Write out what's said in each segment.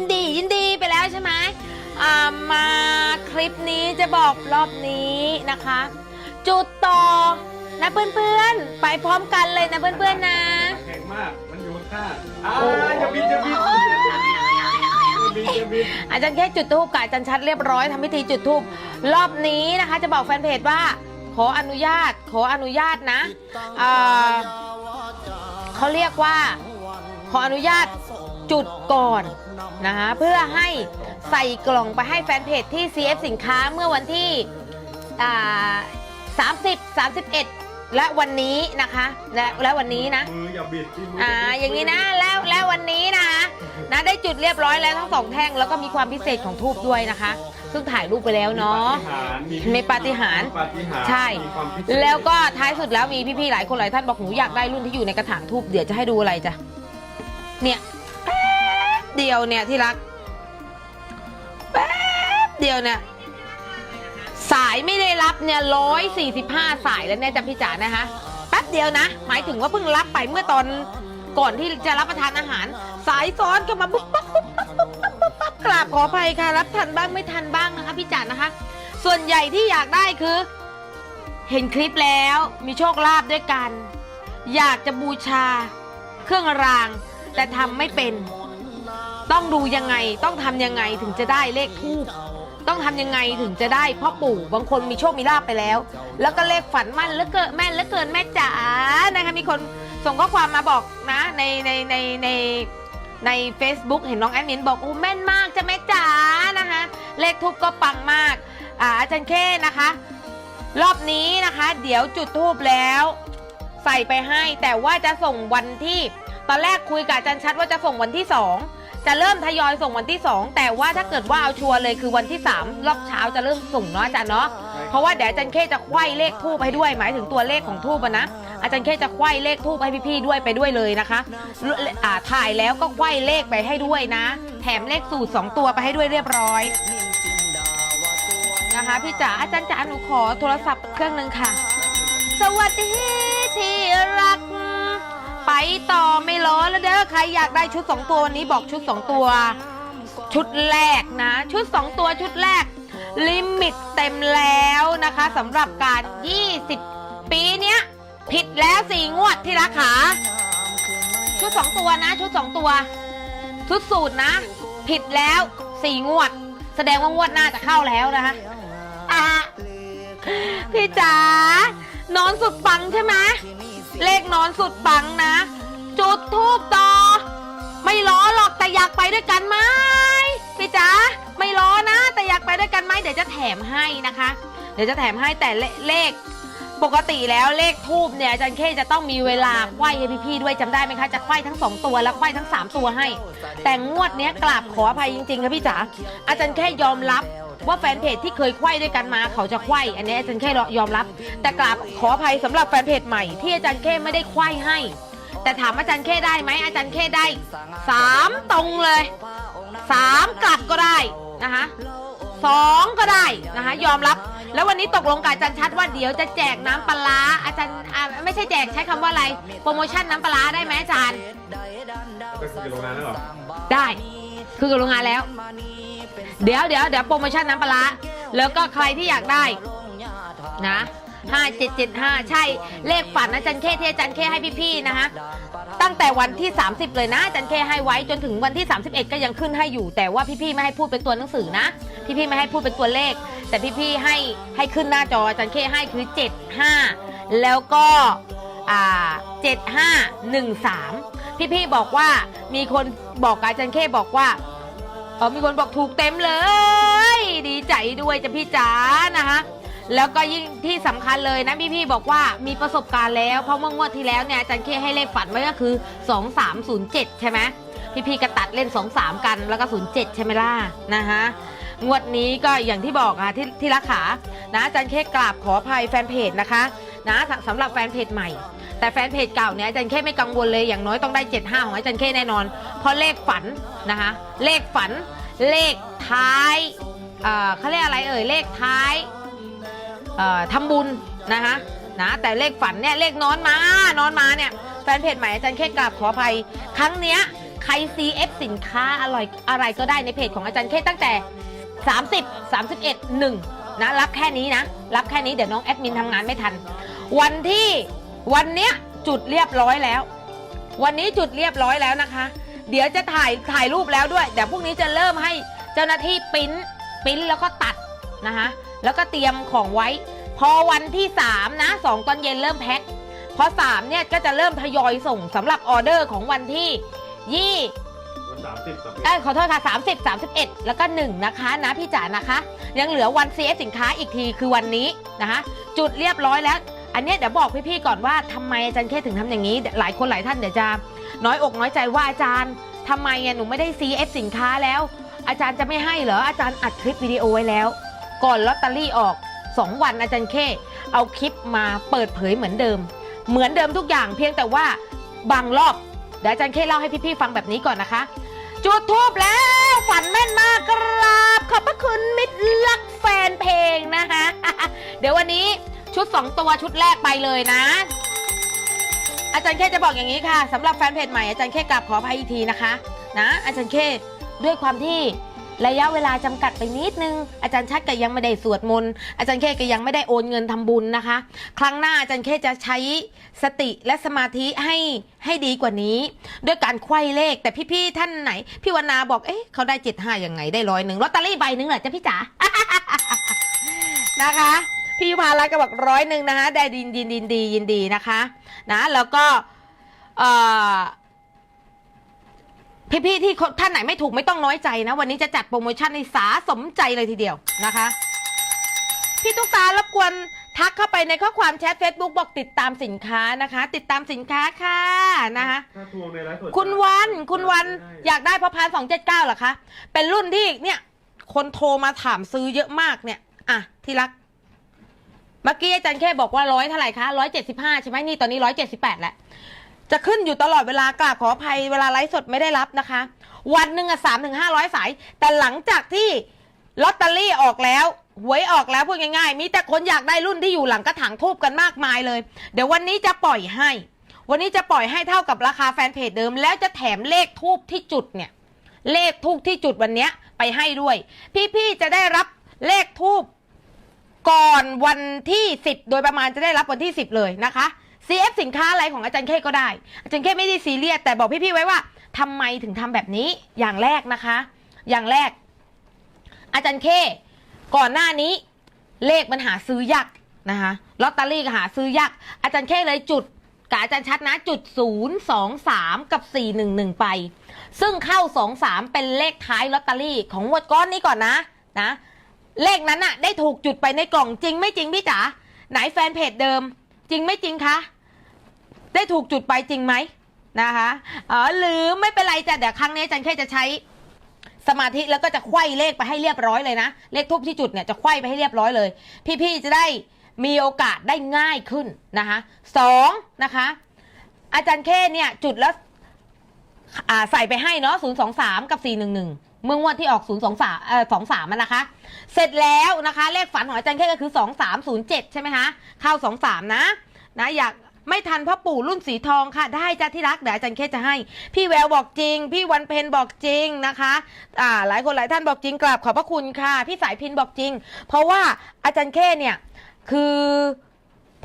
ยินดียินดีไปแล้วใช่ไหมอ่ามาคลิปนี้จะบอกรอบนี้นะคะ จุดต่อนะเพื่อนๆ ไปพร้อมกันเลยนะเพื่อนๆนะ แข็งมาก มันอยู่ข้างๆอ่าอย่าบินอย่าบินอย่าบินอย่าบินอาจารย์แค่จุดทูบกับอาจารย์ชัดเรียบร้อยทำพิธีจุดทูบรอบนี้นะคะ จะบอกแฟนเพจว่า ขออนุญาต ขออนุญาตนะเอ่อเขาเรียกว่า ขออนุญาต จุดก่อนนะคะเพื่อให้ใส่กล่องไปให้แฟนเพจที่ CF สินค้าเมื่อวันที่อ่า30 31 และวันนี้นะคะและและวันนี้นะมืออย่าบิดที่มือ่าอย่างนี้นะแล้วแล้ววันนี้นะคะนะได้จุดเรียบร้อยแล้วทั้งสองแท่งแล้วก็มีความพิเศษของทูบด้วยนะคะ ซึ่งถ่ายรูปไปแล้วเนาะมีปาฏิหาริย์มีปาฏิหาริย์ใช่มีความพิเศษแล้วก็ท้ายสุดแล้วมีพี่ๆหลายคนหลายท่านบอกหนูอยากได้รุ่นที่อยู่ในกระถางทูบเดี๋ยวจะให้ดูอะไรจ้ะเนี่ยแป๊บ เดียวเนี่ยที่รัก แป๊บเดียวเนี่ย สายไม่ได้รับเนี่ยร้อยสี่สิบห้าสายแล้วเนี่ยจำพี่จ๋านะคะ แป๊บเดียวนะ หมายถึงว่าเพิ่งรับไปเมื่อตอนก่อนที่จะรับประทานอาหาร สายซ้อนก็มาปุ๊บปั๊บปุ๊บปั๊บปุ๊บปุ๊บกราบขออภัยค่ะ รับทันบ้างไม่ทันบ้างนะคะ พี่จ๋านะคะ ส่วนใหญ่ที่อยากได้คือ เห็นคลิปแล้วมีโชคลาภด้วยกัน อยากจะบูชาเครื่องรางแต่ทำไม่เป็น ต้องดูยังไงต้องทำยังไงถึงจะได้เลขทูบต้องทำยังไงถึงจะได้พ่อปู่บางคนมีโชคมีลาภไปแล้ว แล้วก็เลขฝันมั่นเหลือเกินแม่นเหลือเกินแม่จ๋านะคะมีคนส่งข้อความมาบอกนะในในในในใน Facebook เห็นน้องแอดมินบอกโอ้แม่นมากจ้ะแม่จ๋านะคะ เลขทูบก็ปังมากอ่าอาจารย์เคนะคะ รอบนี้นะคะ เดี๋ยวจุดทูบแล้ว ใส่ไปให้แต่ว่าจะส่งวันที่ ตอนแรกคุยกับอาจารย์ชัดว่าจะส่งวันที่2 จะเริ่มทยอยส่งวันที่ 2 แต่ว่าถ้าเกิดว่าเอาชัวร์เลยคือวันที่ 3 รอบเช้าจะเริ่มส่งเนาะอาจารย์เนาะเพราะว่าเดี๋ยวอาจารย์เคจะไขว้เลขทูบให้ด้วย หมายถึงตัวเลขของทูบอะนะอาจารย์เคจะไขว้เลขทูบให้พี่ๆด้วยไปด้วยเลยนะคะอ่าถ่ายแล้วก็ไขว้เลขไปให้ด้วยนะ แถมเลขสูตร 2 ตัวไปให้ด้วยเรียบร้อยนะคะพี่จ๋าอาจารย์จ๋าหนูขอโทรศัพท์เครื่องหนึ่งค่ะ สวัสดีที่รักไป ต่อไม่รอแล้วเด้อใครอยากได้ชุด 2 ตัววันนี้บอกชุด 2 ตัว ชุดแรกนะ ชุด 2 ตัวชุดแรก ลิมิตเต็มแล้วนะคะสำหรับการ 20 ปีเนี้ย ผิดแล้ว4งวดที่รักขาชุด 2 ตัวนะ ชุด 2 ตัว ชุดสูตรนะ ผิดแล้ว4งวด แสดงว่างวดหน้าจะเข้าแล้วนะคะอะพี่จ๋านอนสุดปังใช่ไหม เลขนอนสุดปังนะ จุดทูบต่อ ไม่ล้อหรอกแต่อยากไปด้วยกันไหมพี่จ๋าไม่ล้อนะ แต่อยากไปด้วยกันไหมเดี๋ยวจะแถมให้นะคะ เดี๋ยวจะแถมให้แต่เลเลขปกติแล้วเลขทูบเนี่ยอาจารย์เคจะต้องมีเวลาไขว้ให้พี่ๆด้วยจำได้ไหมคะ จะไขว้ทั้งสองตัวแล้วไขว้ทั้งสามตัวให้ แต่งวดเนี้ยกราบขออภัยจริงๆค่ะพี่จ๋าอาจารย์แค่ยอมรับ ว่าแฟนเพจที่เคยไขว้ด้วยกันมาเขาจะไขว้อันนี้อาจารย์แค่ยอมรับ แต่กราบขออภัยสำหรับแฟนเพจใหม่ที่อาจารย์แค่ไม่ได้ไขว้ให้ แต่ถามอาจารย์แค่ได้ไหมอาจารย์แค่ได้สามตรงเลยสามกลับก็ได้นะคะสองก็ได้นะคะยอมรับ แล้ววันนี้ตกลงกับอาจารย์ชัดว่าเดี๋ยวจะแจกน้ำปลาร้าอาจารย์อ่าไม่ใช่แจกใช้คำว่าอะไร โปรโมชั่นน้ำปลาร้าได้ไหมอาจารย์ไปคุยกับโรงงานแล้วเหรอได้คือกับโรงงานแล้ว เดี๋ยวเดี๋ยวเดี๋ยวโปรโมชั่นน้ำปลาร้าแล้วก็ใครที่อยากได้นะ5775ใช่เลขฝันอาจารย์เคที่อาจารย์เคให้พี่ๆนะคะตั้งแต่วันที่ 30 เลยนะอาจารย์เคให้ไว้จนถึงวันที่ 31 ก็ยังขึ้นให้อยู่ แต่ว่าพี่ๆไม่ให้พูดเป็นตัวหนังสือนะ พี่ๆไม่ให้พูดเป็นตัวเลข แต่พี่ๆให้ให้ขึ้นหน้าจออาจารย์เคให้คือ 75 แล้วก็อ่า7513 พี่ๆบอกว่ามีคนบอกกับอาจารย์เคบอกว่า เออมีคนบอกถูกเต็มเลย ดีใจด้วยจ้ะพี่จ๋านะคะแล้วก็ยิ่งที่สำคัญเลยนะพี่พี่บอกว่ามีประสบการณ์แล้ว เพราะเมื่องวดที่แล้วเนี่ยอาจารย์เคให้เลขฝันไว้ก็คือ 2307 ใช่ไหมพี่พี่ก็ตัดเล่น 23 กันแล้วก็ 07 ใช่ไหมล่ะนะคะงวดนี้ก็อย่างที่บอกอะที่ที่รักขานะอาจารย์เคกราบขออภัยแฟนเพจนะคะนะสำหรับแฟนเพจใหม่ แต่แฟนเพจเก่าเนี่ยอาจารย์เคไม่กังวลเลยอย่างน้อยต้องได้ 75 ของอาจารย์เคแน่นอน เพราะเลขฝันนะคะเลขฝันเลขท้ายเอ่อเขาเรียกอะไรเอ่ยเลขท้ายเอ่อทำบุญนะคะนะแต่เลขฝันเนี่ยเลขนอนมานอนมาเนี่ยแฟนเพจใหม่อาจารย์แค่กราบขออภัย ครั้งเนี้ยใคร CF สินค้าอร่อยอะไรก็ได้ในเพจของอาจารย์เคตั้งแต่ 30 31 1นะรับแค่นี้นะ รับแค่นี้เดี๋ยวน้องแอดมินทำงานไม่ทัน วันที่ วันเนี้ยจุดเรียบร้อยแล้ว วันนี้จุดเรียบร้อยแล้วนะคะ เดี๋ยวจะถ่ายถ่ายรูปแล้วด้วยเดี๋ยวพรุ่งนี้จะเริ่มให้เจ้าหน้าที่ปริ้นปริ้นแล้วก็ตัดนะคะแล้วก็เตรียมของไว้ พอวันที่3นะ2ตอนเย็นเริ่มแพ็คพอ3เนี่ยก็จะเริ่มทยอยส่งสำหรับออเดอร์ของวันที่ยี่วันสามสิบสามสิบเอ้ยขอโทษค่ะ30 31 แล้วก็ 1 นะคะนะพี่จ๋านะคะ ยังเหลือวัน CF สินค้าอีกทีคือวันนี้นะคะ จุดเรียบร้อยแล้ว อันเนี้ยเดี๋ยวบอกพี่ๆก่อนว่าทำไมอาจารย์เคถึงทำอย่างนี้ หลายคนหลายท่านเดี๋ยวจะน้อยอกน้อยใจว่าอาจารย์ทำไมอะหนูไม่ได้ CF สินค้าแล้ว อาจารย์จะไม่ให้เหรออาจารย์อัดคลิปวิดีโอไว้แล้ว ก่อนลอตเตอรี่ออก 2 วันอาจารย์เคเอาคลิปมาเปิดเผยเหมือนเดิม เหมือนเดิมทุกอย่างเพียงแต่ว่าบางรอบเดี๋ยวอาจารย์เคเล่าให้พี่ๆฟังแบบนี้ก่อนนะคะ จุดทูบแล้วฝันแม่นมากกราบขอบพระคุณมิตรรักแฟนเพลงนะคะ เดี๋ยววันนี้ ชุด 2 ตัวชุดแรกไปเลยนะ อาจารย์เค่จะบอกอย่างนี้ค่ะสำหรับแฟนเพจใหม่อาจารย์เค่กลับขออภัยอีกทีนะคะนะ อาจารย์เค่ด้วยความที่ระยะเวลาจำกัดไปนิดนึง อาจารย์ชัดก็ยังไม่ได้สวดมนต์อาจารย์เคก็ยังไม่ได้โอนเงินทำบุญนะคะ ครั้งหน้าอาจารย์เคจะใช้สติและสมาธิให้ให้ดีกว่านี้ ด้วยการไขว้เลขแต่พี่ๆท่านไหน พี่วรรณาบอกเอ๊ะเขาได้เจ็ดห้ายังไงได้ร้อยหนึ่งลอตเตอรี่ใบหนึ่งเหรอจ๊ะพี่จ๋านะคะ พี่ยุพารัตน์ก็บอกร้อยหนึ่งนะคะได้ยินยินยินดียินดีนะคะนะแล้วก็เอ่อพี่ๆที่ท่านไหนไม่ถูกไม่ต้องน้อยใจนะ วันนี้จะจัดโปรโมชั่นในสาสมใจเลยทีเดียวนะคะ พี่ตุ๊กตารบกวนทักเข้าไปในข้อความแชท Facebook บอกติดตามสินค้านะคะ ติดตามสินค้าค่ะนะคะ ถ้าทวงในไลฟ์สดคุณวันคุณวันได้อยากได้พระพานสองเจ็ดเก้าเหรอคะ เป็นรุ่นที่เนี่ย คนโทรมาถามซื้อเยอะมากเนี่ย อะ ที่รัก เมื่อกี้อาจารย์แค่บอกว่าร้อยเท่าไหร่คะร้อยเจ็ดสิบห้าใช่ไหมนี่ตอนนี้ร้อยเจ็ดสิบแปดแล้วจะขึ้นอยู่ตลอดเวลากราบขออภัยเวลาไลฟ์สดไม่ได้รับนะคะ วันหนึ่งอะสามถึงห้าร้อยสาย แต่หลังจากที่ลอตเตอรี่ออกแล้วหวยออกแล้วพูดง่ายๆ มีแต่คนอยากได้รุ่นที่อยู่หลังกระถางทูบกันมากมายเลย เดี๋ยววันนี้จะปล่อยให้ วันนี้จะปล่อยให้เท่ากับราคาแฟนเพจเดิม แล้วจะแถมเลขทูบที่จุดเนี่ย เลขทูบที่จุดวันนี้ไปให้ด้วย พี่ๆจะได้รับเลขทูบ ก่อนวันที่ 10 โดยประมาณจะได้รับวันที่ 10 เลยนะคะ CF สินค้าอะไรของอาจารย์เคก็ได้ อาจารย์เคไม่ได้ซีเรียสแต่บอกพี่ๆไว้ว่าทำไมถึงทำแบบนี้อย่างแรกนะคะ อย่างแรก อาจารย์เคก่อนหน้านี้เลขมันหาซื้อยากนะคะลอตเตอรี่ก็หาซื้อยากอาจารย์เคเลยจุดกับอาจารย์ชัดนะจุด 0 2 3 กับ 411 ไป ซึ่งเข้า 2 3 เป็นเลขท้ายลอตเตอรี่ของงวดก้อนนี้ก่อนนะนะ เลขนั้นน่ะได้ถูกจุดไปในกล่องจริงไม่จริงพี่จ๋าไหนแฟนเพจเดิม จริงไม่จริงคะได้ถูกจุดไปจริงไหมนะคะอ๋อหรือไม่เป็นไรจ้ะเดี๋ยวครั้งนี้อาจันแค่จะใช้สมาธิแล้วก็จะไขว้เลขไปให้เรียบร้อยเลยนะ เลขทูบที่จุดเนี่ยจะไขว้ไปให้เรียบร้อยเลย พี่ๆจะได้มีโอกาสได้ง่ายขึ้นนะคะสองนะคะ อาจารย์เคเนี่ยจุดแล้วใส่ไปให้เนาะ0 2 3กับ4 1 1 เมื่องวดที่ออก 0 2 3เอ่อ2 3มันนะคะ เสร็จแล้วนะคะ เลขฝันของอาจารย์เคก็คือ 2 3 0 7 ใช่ไหมคะเข้า 2 3 นะนะอยากไม่ทันพ่อปู่รุ่นสีทองค่ะ ได้จ้าที่รักเดี๋ยวอาจารย์เคจะให้ พี่แววบอกจริง พี่วันเพนบอกจริงนะคะอ่าหลายคนหลายท่านบอกจริงกราบขอบพระคุณค่ะ พี่สายพินบอกจริง เพราะว่าอาจารย์เคเนี่ยคือ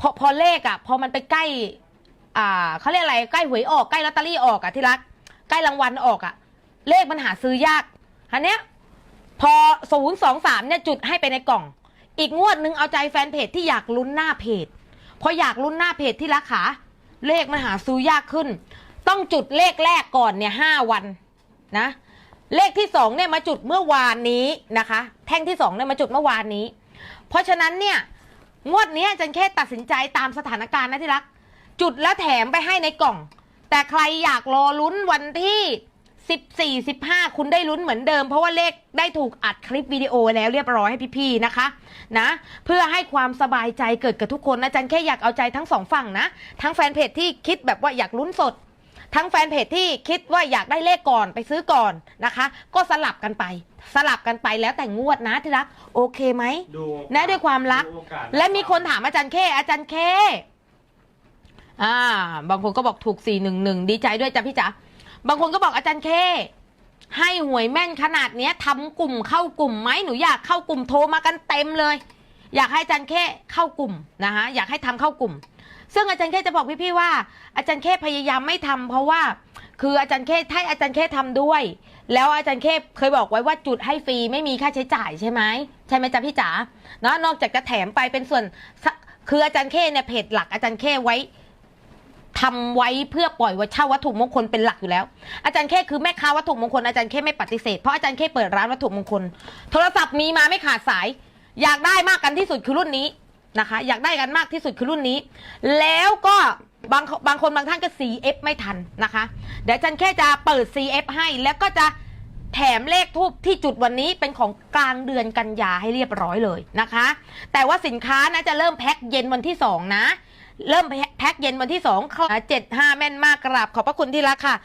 พอพอเลขอะพอมันไปใกล้อ่าเขาเรียกอะไรใกล้หวยออกใกล้ลอตเตอรี่ออกอะที่รัก ใกล้รางวัลออกอะเลขมันหาซื้อยาก อันเนี้ยพอศูนย์สองสามเนี่ยจุดให้ไปในกล่อง อีกงวดหนึ่งเอาใจแฟนเพจที่อยากลุ้นหน้าเพจ พออยากลุ้นหน้าเพจที่รักขาเลขมันหาซื้อยากขึ้น ต้องจุดเลขแรกก่อนเนี่ยห้าวันนะ เลขที่สองเนี่ยมาจุดเมื่อวานนี้นะคะ แท่งที่สองเนี่ยมาจุดเมื่อวานนี้ เพราะฉะนั้นเนี่ยงวดนี้อาจันแค่ตัดสินใจตามสถานการณ์นะที่รัก จุดแล้วแถมไปให้ในกล่อง แต่ใครอยากรอลุ้นวันที่ 14 15 คุณได้ลุ้นเหมือนเดิม เพราะว่าเลขได้ถูกอัดคลิปวิดีโอแล้วเรียบร้อยให้พี่ๆนะคะนะเพื่อให้ความสบายใจเกิดกับทุกคนนะจันแค่อยากเอาใจทั้งสองฝั่งนะ ทั้งแฟนเพจที่คิดแบบว่าอยากลุ้นสด ทั้งแฟนเพจที่คิดว่าอยากได้เลขก่อนไปซื้อก่อนนะคะ ก็สลับกันไป สลับกันไปแล้วแต่งวดนะที่รักโอเคไหมดูนะด้วยความรัก ดูโอกาสและมีคนถามอาจารย์เคอาจารย์เค อ่า บางคนก็บอกถูก 411 ดีใจด้วยจ้ะพี่จ๋า บางคนก็บอกอาจารย์เค ให้หวยแม่นขนาดเนี้ยทำกลุ่มเข้ากลุ่มไหมหนูอยากเข้ากลุ่มโทรมากันเต็มเลย อยากให้อาจารย์เคเข้ากลุ่มนะคะอยากให้ทำเข้ากลุ่ม ซึ่งอาจารย์เคจะบอกพี่ๆว่า อาจารย์เคพยายามไม่ทำเพราะว่า คืออาจารย์เคให้อาจารย์เคทำด้วย แล้วอาจารย์เคเคยบอกไว้ว่าจุดให้ฟรีไม่มีค่าใช้จ่ายใช่ไหมใช่ไหมจ๊ะพี่จ๋าเนาะนอกจากจะแถมไปเป็นส่วนสคืออาจารย์เคเนี่ยเพจหลักอาจารย์เคไว้ ทำไว้เพื่อปล่อยวัเช่าวัตถุมงคลเป็นหลักอยู่แล้ว อาจารย์เคคือแม่ค้าวัตถุมงคลอาจารย์เคไม่ปฏิเสธเพราะอาจารย์เคเปิดร้านวัตถุมงคล โทรศัพท์มีมาไม่ขาดสาย อยากได้มากกันที่สุดคือรุ่นนี้นะคะ อยากได้กันมากที่สุดคือรุ่นนี้ แล้วก็บางบางคนบางท่านก็ CF ไม่ทันนะคะ เดี๋ยวอาจันแค่จะเปิด CF ให้แล้วก็จะแถมเลขทูบที่จุดวันนี้เป็นของกลางเดือนกันยาให้เรียบร้อยเลยนะคะ แต่ว่าสินค้านะจะเริ่มแพ็คเย็นวันที่ 2 นะ เริ่มแพ็คเย็นวันที่2เจ็ดห้าแม่นมากกราบขอบพระคุณที่รักค่ะ